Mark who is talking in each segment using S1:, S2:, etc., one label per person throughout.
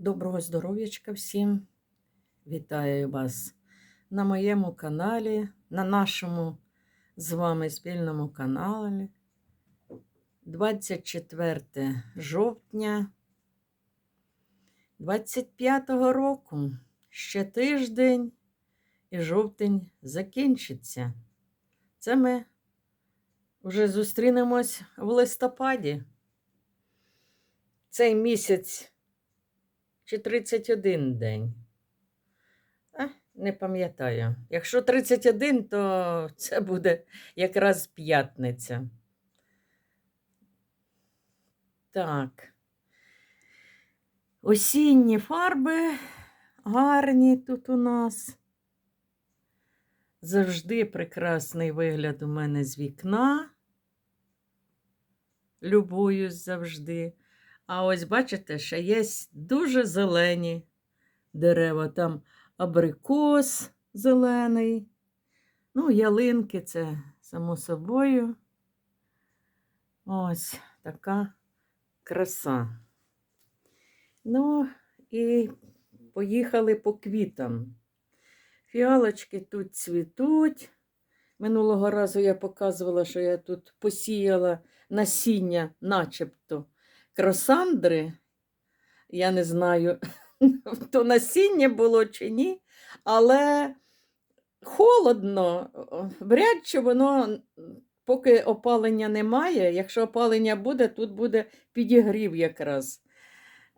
S1: Доброго здоров'ячка всім! Вітаю вас на моєму каналі, на нашому з вами спільному каналі. 24 жовтня 25-го року. Ще тиждень і жовтень закінчиться. Це ми вже зустрінемось в листопаді. Цей місяць чи 31 день. А, не пам'ятаю. Якщо 31, то це буде якраз п'ятниця. Так. Осінні фарби гарні тут у нас. Завжди прекрасний вигляд у мене з вікна. Любуюсь завжди. А ось бачите, ще є дуже зелені дерева. Там абрикос зелений. Ну, ялинки це само собою. Ось така краса. Ну, і поїхали по квітам. Фіалочки тут цвітуть. Минулого разу я показувала, що я тут посіяла насіння, начебто кросандри. Я не знаю, то насіння було чи ні, але холодно, вряд чи воно, поки опалення немає, якщо опалення буде, тут буде підігрів якраз.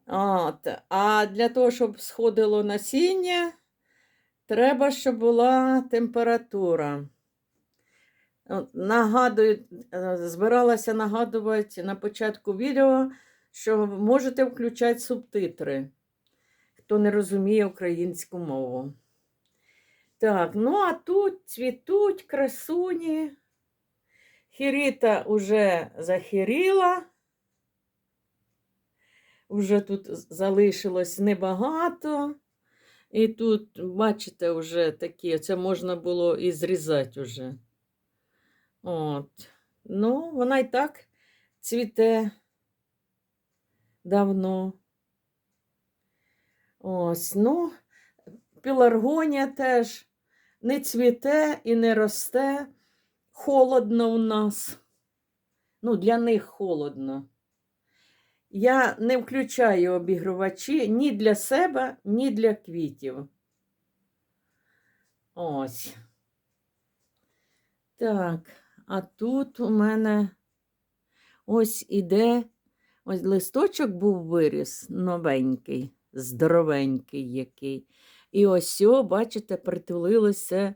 S1: От. А для того, щоб сходило насіння, треба, щоб була температура. Нагадую, е, збиралася нагадувати на початку відео, що можете включати субтитри, хто не розуміє українську мову. Так, ну а тут цвітуть красуні. Хіріта вже захиріла. Вже тут залишилось небагато. І тут, бачите, вже такі, це можна було і зрізати вже. От. Ну, вона і так цвіте давно. Ось, ну, піларгонія теж не цвіте і не росте. Холодно у нас. Ну, для них холодно. Я не включаю обігрівачі ні для себе, ні для квітів. Ось. Так. А тут у мене ось іде, ось листочок був виріс новенький, здоровенький який. І ось, о, бачите, притулилося,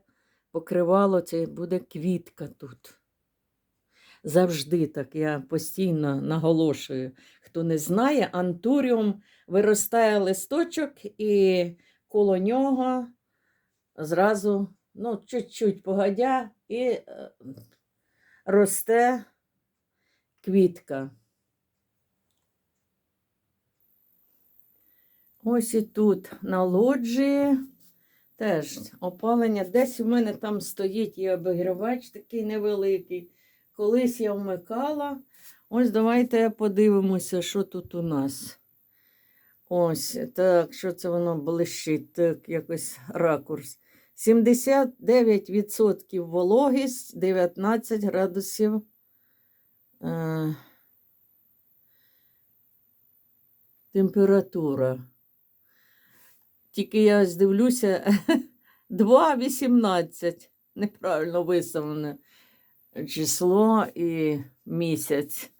S1: покривало, це буде квітка тут. Завжди так, я постійно наголошую. Хто не знає, антуріум виростає листочок і коло нього зразу, ну, чуть-чуть погодя, і е, росте квітка. Ось і тут на лоджії теж опалення. Десь у мене там стоїть і обігрівач такий невеликий. Колись я вмикала. Ось давайте подивимося, що тут у нас. Ось, так, що це воно блищить, так, якось ракурс. 79% вологість, 19 градусів. Е, температура. Тільки я ось дивлюся 2,18. Неправильно виставлене число і місяць.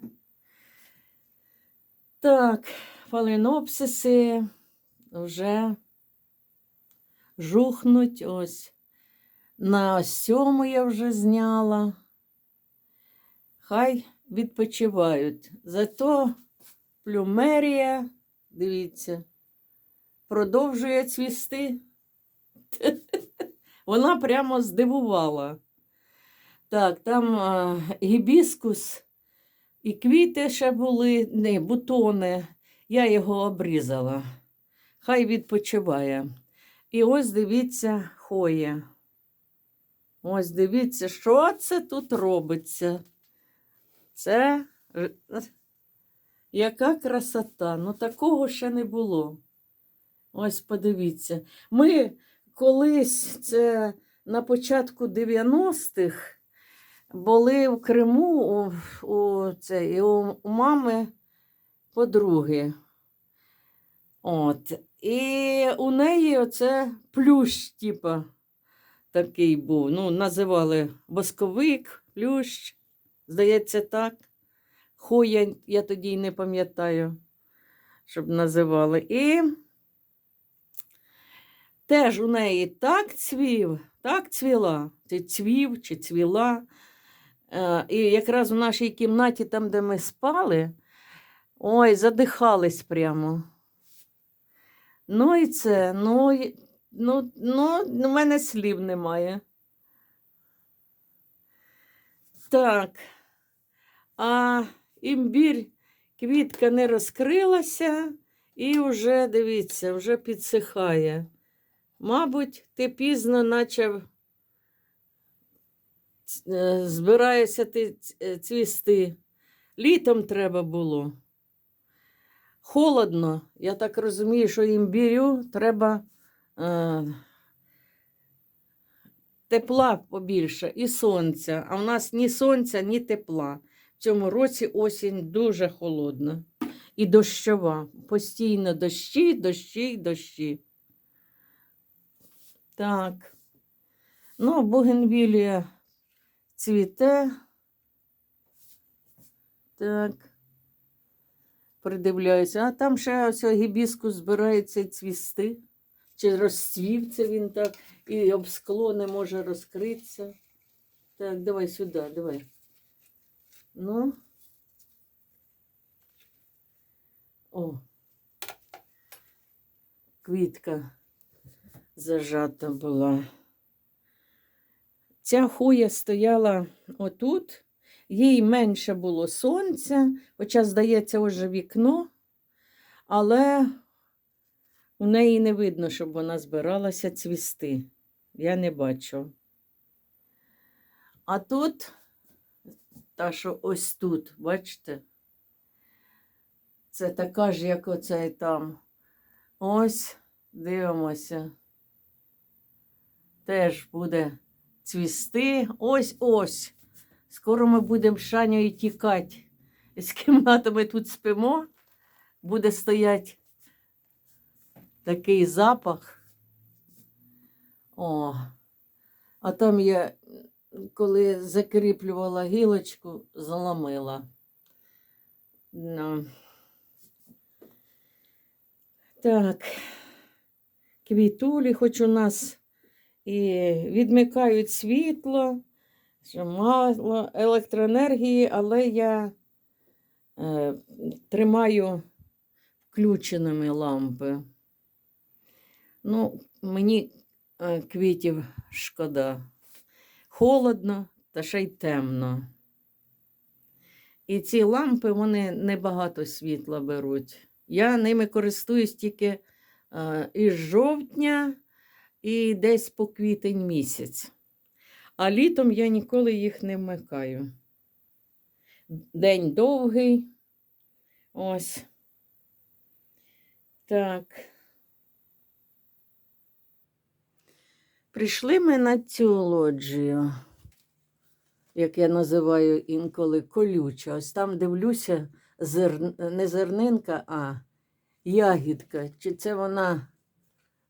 S1: Так, фаленопсиси вже жухнуть ось. На сьому я вже зняла. Хай відпочивають. Зато плюмерія, дивіться, продовжує цвісти. Вона прямо здивувала. Так, там а, гібіскус і квіти ще були, не, бутони. Я його обрізала. Хай відпочиває. І ось дивіться, хоє. Ось дивіться, що це тут робиться. Це яка красота. Ну такого ще не було. Ось подивіться. Ми колись це на початку 90-х були в Криму у, у, це, і у, у мами подруги. От. І у неї оце плющ, типа, такий був. Ну, називали восковик, плющ, здається, так. Хоя, я тоді й не пам'ятаю, щоб називали. І теж у неї так цвів, так цвіла, чи цвів, чи цвіла. Е, І якраз в нашій кімнаті, там, де ми спали, ой, задихались прямо. Ну і це, ну, ну, ну, у мене слів немає. Так. А імбір, квітка не розкрилася і вже, дивіться, вже підсихає. Мабуть, ти пізно почав е, збираєшся ти е, цвісти. Літом треба було. Холодно. Я так розумію, що імбірю треба е, тепла побільше і сонця. А в нас ні сонця, ні тепла. В цьому році осінь дуже холодна і дощова. Постійно дощі, дощі, дощі. Так. Ну, Бугенвілія цвіте. Так. Придивляюся. А там ще ось гібіску збирається цвісти. Чи розцвів це він так, і об скло не може розкритися. Так, давай сюди, давай. Ну. О. Квітка зажата була. Ця хуя стояла отут, їй менше було сонця, хоча, здається, вже вікно, але у неї не видно, щоб вона збиралася цвісти. Я не бачу. А тут, та, що ось тут, бачите? Це така ж, як оцей там. Ось, дивимося. Теж буде цвісти. Ось ось. Скоро ми будемо Шанею тікати з кімнати. Ми тут спимо. Буде стояти такий запах. О, а там я, коли закріплювала гілочку, заламила. Ну. Так, квітулі, хоч у нас і відмикають світло, що мало електроенергії, але я е, тримаю включеними лампи. Ну, мені е, квітів шкода. Холодно та ще й темно. І ці лампи вони небагато світла беруть. Я ними користуюсь тільки е, із жовтня і десь по квітень місяць. А літом я ніколи їх не вмикаю. День довгий. Ось. Так. Прийшли ми на цю лоджію, як я називаю інколи колюча. Ось там дивлюся, зер... не зернинка, а ягідка. Чи це вона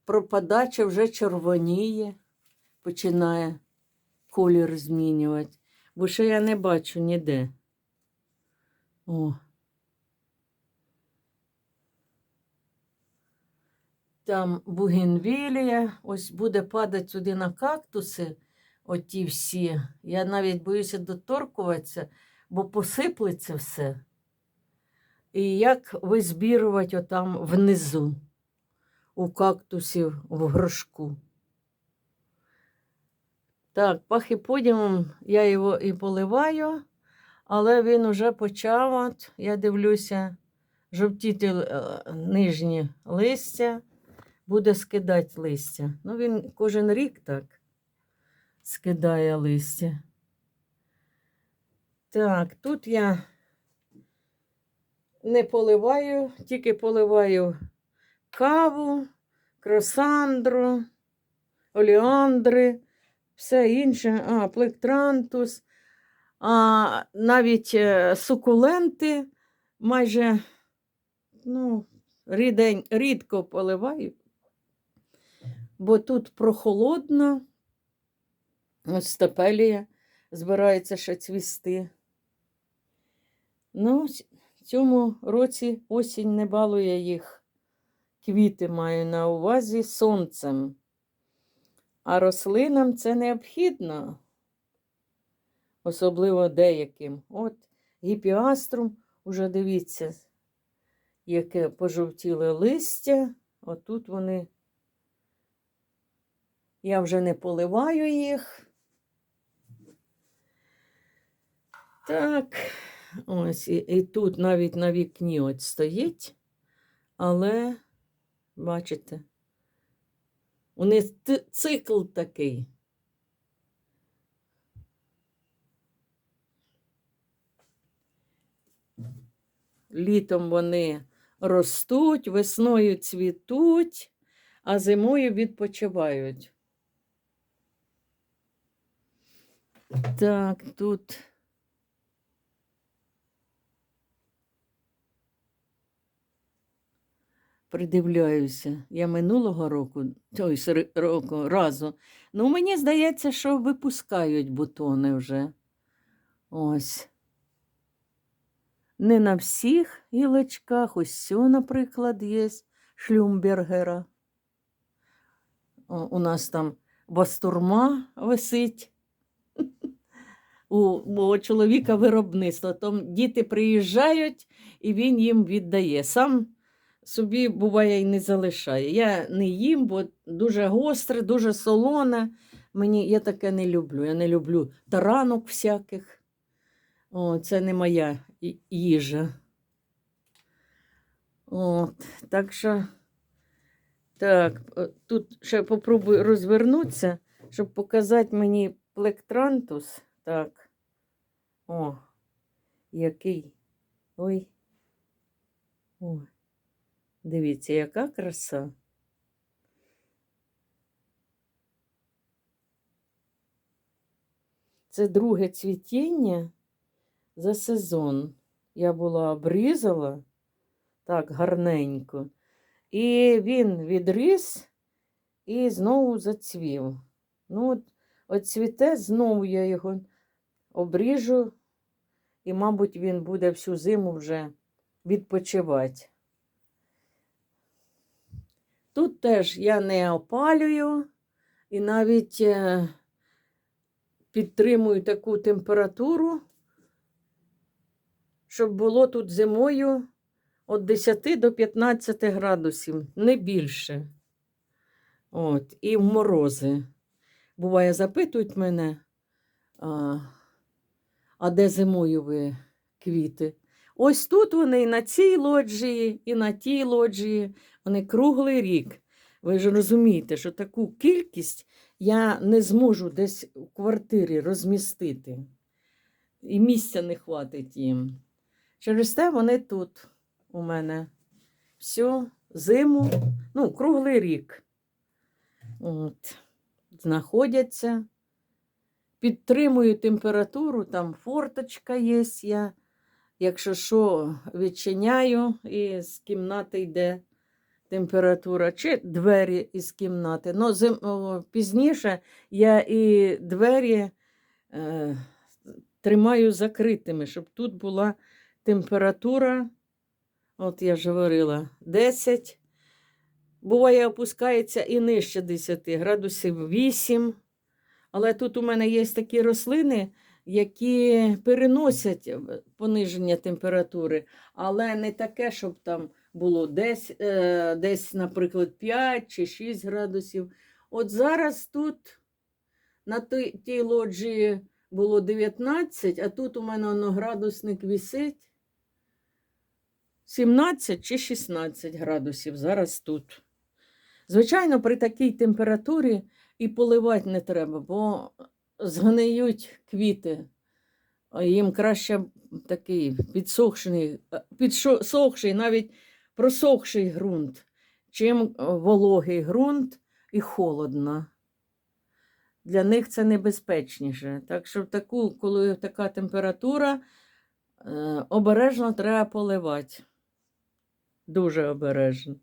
S1: пропадає, чи вже червоніє, починає колір змінювати. Бо ще я не бачу ніде. О. Там бугенвілія, ось буде падати сюди на кактуси, оті всі. Я навіть боюся доторкуватися, бо посиплеться все. І як визбірувати отам внизу, у кактусів в горшку. Так, пахіподіумом я його і поливаю, але він уже почав, от, я дивлюся, жовтіти е, нижні листя, буде скидати листя. Ну, він кожен рік так скидає листя. Так, тут я не поливаю, тільки поливаю каву, кросандру, оліандри, все інше, а, плектрантус, а навіть е, сукуленти майже ну, рідень, рідко поливаю, бо тут прохолодно, ось стапелія збирається ще цвісти. Ну, в цьому році осінь не балує їх. Квіти маю на увазі сонцем. А рослинам це необхідно, особливо деяким. От гіпіаструм, уже дивіться, яке пожовтіле листя. Отут вони. Я вже не поливаю їх. Так, ось і, і тут навіть на вікні от стоїть, але, бачите, у них цикл такий. Літом вони ростуть, весною цвітуть, а зимою відпочивають. Так, тут. Придивляюся. Я минулого року, той року разу. Ну, мені здається, що випускають бутони вже. Ось. Не на всіх гілочках. Ось сьо, наприклад, є шлюмбергера. У нас там бастурма висить. У чоловіка виробництво. Там діти приїжджають і він їм віддає. Сам собі буває і не залишає. Я не їм, бо дуже гостре, дуже солоне. Мені я таке не люблю. Я не люблю таранок всяких. О, це не моя їжа. От, так що, так, е, тут ще попробую розвернутися, щоб показати мені плектрантус. Так. О, який. Ой. Ой. Дивіться, яка краса. Це друге цвітіння за сезон. Я була обрізала так гарненько. І він відріс і знову зацвів. Ну, от, от цвіте, знову я його обріжу, і, мабуть, він буде всю зиму вже відпочивати. Тут теж я не опалюю і навіть е, підтримую таку температуру, щоб було тут зимою від 10 до 15 градусів, не більше. От, і в морози. Буває, запитують мене, а, а де зимою ви квіти? Ось тут вони і на цій лоджії, і на тій лоджії. Вони круглий рік. Ви ж розумієте, що таку кількість я не зможу десь у квартирі розмістити. І місця не хватить їм. Через те вони тут у мене всю зиму, ну, круглий рік. От. Знаходяться. Підтримую температуру, там форточка є. Я, якщо що, відчиняю, і з кімнати йде температура, чи двері із кімнати. Ну, зим, пізніше я і двері е, тримаю закритими, щоб тут була температура, от я ж говорила, 10. Буває, опускається і нижче 10 градусів 8. Але тут у мене є такі рослини, які переносять е, пониження температури, але не таке, щоб там було десь, е, десь, наприклад, 5 чи 6 градусів. От зараз тут на тій лоджії було 19, а тут у мене воно градусник висить 17 чи 16 градусів зараз тут. Звичайно, при такій температурі і поливати не треба, бо згниють квіти. А Їм краще такий підсохший, підсохший, навіть просохший ґрунт, чим е, вологий ґрунт і холодно. Для них це небезпечніше. Так що в таку, коли така температура, е, обережно треба поливати. Дуже обережно.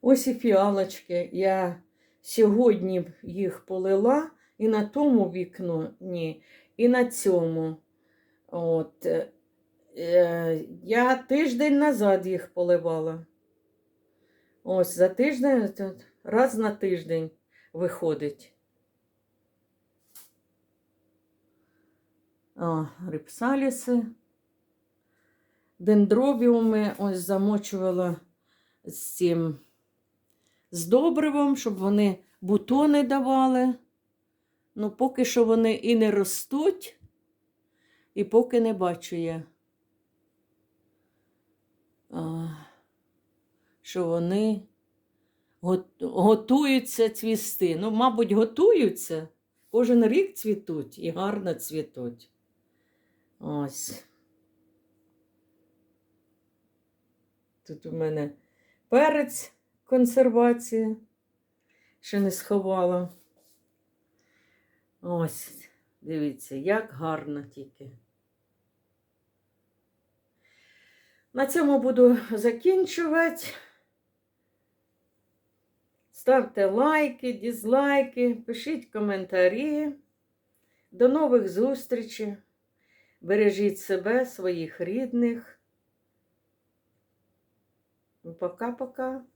S1: Ось і фіалочки. Я сьогодні їх полила і на тому вікні, і на цьому. От. е, е, Я тиждень назад їх поливала. Ось за тиждень, раз на тиждень виходить. О, рипсаліси. Дендробіуми ось замочувала з цим з добривом, щоб вони бутони давали. Ну, поки що вони і не ростуть, і поки не бачу я, що вони готуються цвісти. Ну, мабуть, готуються. Кожен рік цвітуть і гарно цвітуть. Ось. Тут у мене перець консервація. Ще не сховала. Ось, дивіться, як гарно тільки. На цьому буду закінчувати. Ставте лайки, дізлайки, пишіть коментарі. До нових зустрічей. Бережіть себе, своїх рідних. Пока-пока.